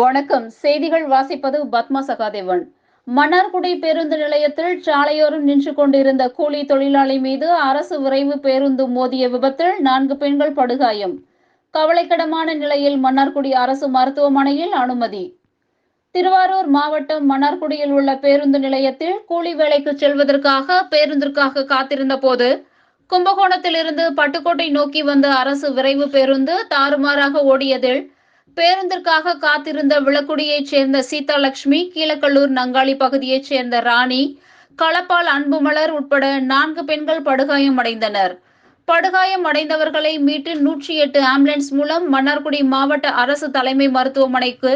வணக்கம். செய்திகள் வாசிப்பது பத்மா சகாதேவன். மன்னார்குடி பேருந்து நிலையத்தில் சாலையோரம் நின்று கொண்டிருந்த கூலி தொழிலாளி மீது அரசு விரைவு பேருந்து மோதிய விபத்தில் நான்கு பெண்கள் படுகாயம். கவலைக்கிடமான நிலையில் மன்னார்குடி அரசு மருத்துவமனையில் அனுமதி. திருவாரூர் மாவட்டம் மன்னார்குடியில் உள்ள பேருந்து நிலையத்தில் கூலி வேலைக்கு செல்வதற்காக பேருந்திற்காக காத்திருந்த போது கும்பகோணத்திலிருந்து பட்டுக்கோட்டை நோக்கி வந்த அரசு விரைவு பேருந்து தாறுமாறாக ஓடியதில் பேருந்திற்காக காத்திருந்த விளக்குடியைச் சேர்ந்த சீதாலட்சுமி கீழக்கல்லூர் நங்காளி பகுதியைச் சேர்ந்த ராணி களப்பால் அன்புமலர் உட்பட நான்கு பெண்கள் படுகாயம் அடைந்தனர். படுகாயம் அடைந்தவர்களை மீட்டு நூற்றி எட்டு ஆம்புலன்ஸ் மூலம் மன்னார்குடி மாவட்ட அரசு தலைமை மருத்துவமனைக்கு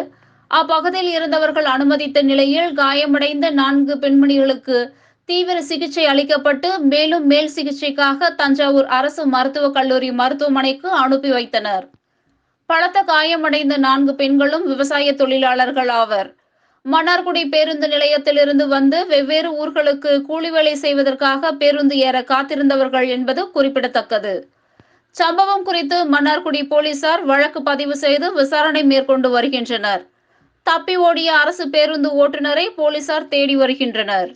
அப்பகுதியில் இருந்தவர்கள் அனுமதித்த நிலையில் காயமடைந்த நான்கு பெண்மணிகளுக்கு தீவிர சிகிச்சை அளிக்கப்பட்டு மேலும் மேல் சிகிச்சைக்காக தஞ்சாவூர் அரசு மருத்துவக் கல்லூரி மருத்துவமனைக்கு அனுப்பி வைத்தனர். பலத்த காயமடைந்த நான்கு பெண்களும் விவசாய தொழிலாளர்கள் ஆவர். மன்னார்குடி பேருந்து நிலையத்திலிருந்து வந்து வெவ்வேறு ஊர்களுக்கு கூலி வேலை செய்வதற்காக பேருந்து ஏற காத்திருந்தவர்கள் என்பது குறிப்பிடத்தக்கது. சம்பவம் குறித்து மன்னார்குடி போலீசார் வழக்கு பதிவு செய்து விசாரணை மேற்கொண்டு வருகின்றனர். தப்பி ஓடிய அரசு பேருந்து ஓட்டுநரை போலீசார் தேடி வருகின்றனர்.